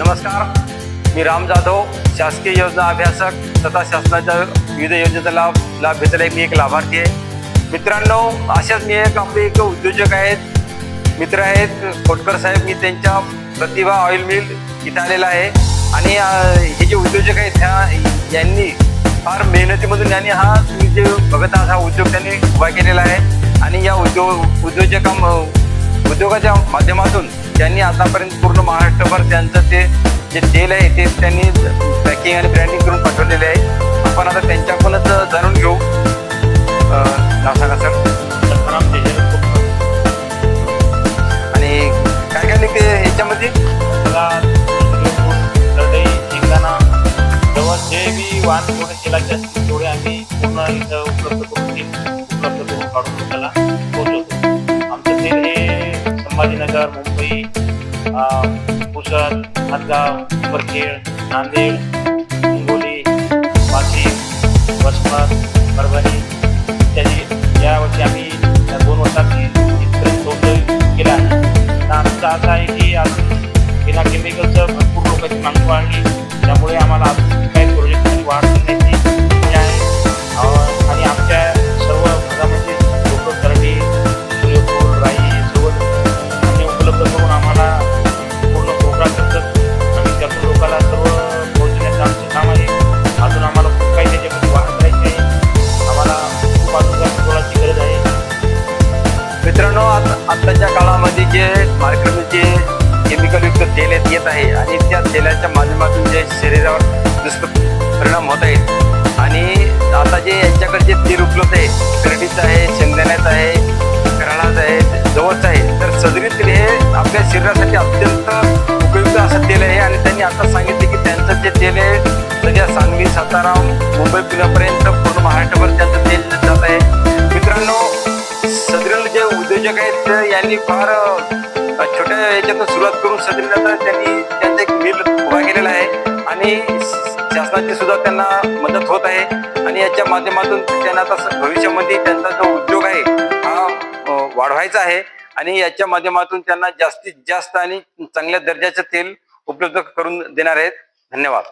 नमस्कार. मी राम जाधव शासकीय योजना अभ्यासक तथा शासनाच्या विविध योजनेचा लाभ लाभ घेतलेला मी एक लाभार्थी आहे. मित्रांनो अशाच मी एक आपले एक उद्योजक आहेत. मित्र आहेत खोटकर साहेब मी त्यांच्या प्रतिभा ऑइल मिल इथं आलेला आहे. आणि हे जे उद्योजक आहेत ह्या यांनी फार मेहनतीमधून यांनी हा तुम्ही जे बघत आहात हा उद्योग त्यांनी उभा केलेला आहे. आणि या उद्योग उद्योजका उद्योगाच्या माध्यमातून त्यांनी आतापर्यंत पूर्ण महाराष्ट्रभर त्यांचं ते जे तेल आहे ते त्यांनी पॅकिंग आणि ब्रँडिंग करून पाठवलेले आहे. आपण आता त्यांच्याकडूनच जाणून घेऊ. नाव सांगा सर. आणि काय काय निघते याच्यामध्ये जवळ जे बी वाहन जेवढे तेलाचे असतील तेवढे आम्ही पूर्ण इथं उपलब्ध करून उपलब्ध करून काढून लोकांना संभाजीनगर मुंबई पुसद हदगाव उमरखेड नांदेड हिंगोली वाशिम वसमत परभणी इत्यादी. यावर्षी आम्ही या दोन वर्षात इथपर्यंत पोहोच केला आहे. तर आमचं असं आहे की अजून बिना केमिकलचं भरपूर लोकांची मागणी वाढली. त्यामुळे आम्हाला अजून काही प्रोजेक्टची वाढ आत्ताच्या काळामध्ये जे मार्केटमध्ये जे केमिकलयुक्त तेल येत आहे आणि त्या तेलाच्या माध्यमातून जे शरीरावर दुष्परिणाम होत आहेत. आणि आता जे यांच्याकडे जे तेल उपलब्ध आहे करडीचं आहे शेंगदाण्याचं आहे करणाचं आहे जवळचं आहे तर सदरी तेल हे आपल्या शरीरासाठी अत्यंत उपयुक्त असं तेल आहे आणि त्यांनी आता सांगितले की त्यांचं जे तेल आहे सध्या सांगली सातारा मुंबई पुण्यापर्यंत पूर्ण महाराष्ट्रभर त्यांचं तेल जात आहे. सदरील जे उद्योजक आहेत ते यांनी फार छोट्या याच्यातून सुरुवात करून सदरील आता त्यांनी त्यांचं एक मिल उभा केलेला आहे. आणि शासनाची सुद्धा त्यांना मदत होत आहे. आणि याच्या माध्यमातून त्यांना आता भविष्यामध्ये त्यांचा जो उद्योग आहे हा वाढवायचा आहे. आणि याच्या माध्यमातून त्यांना जास्तीत जास्त आणि चांगल्या दर्जाचं तेल उपलब्ध करून देणार आहेत. धन्यवाद.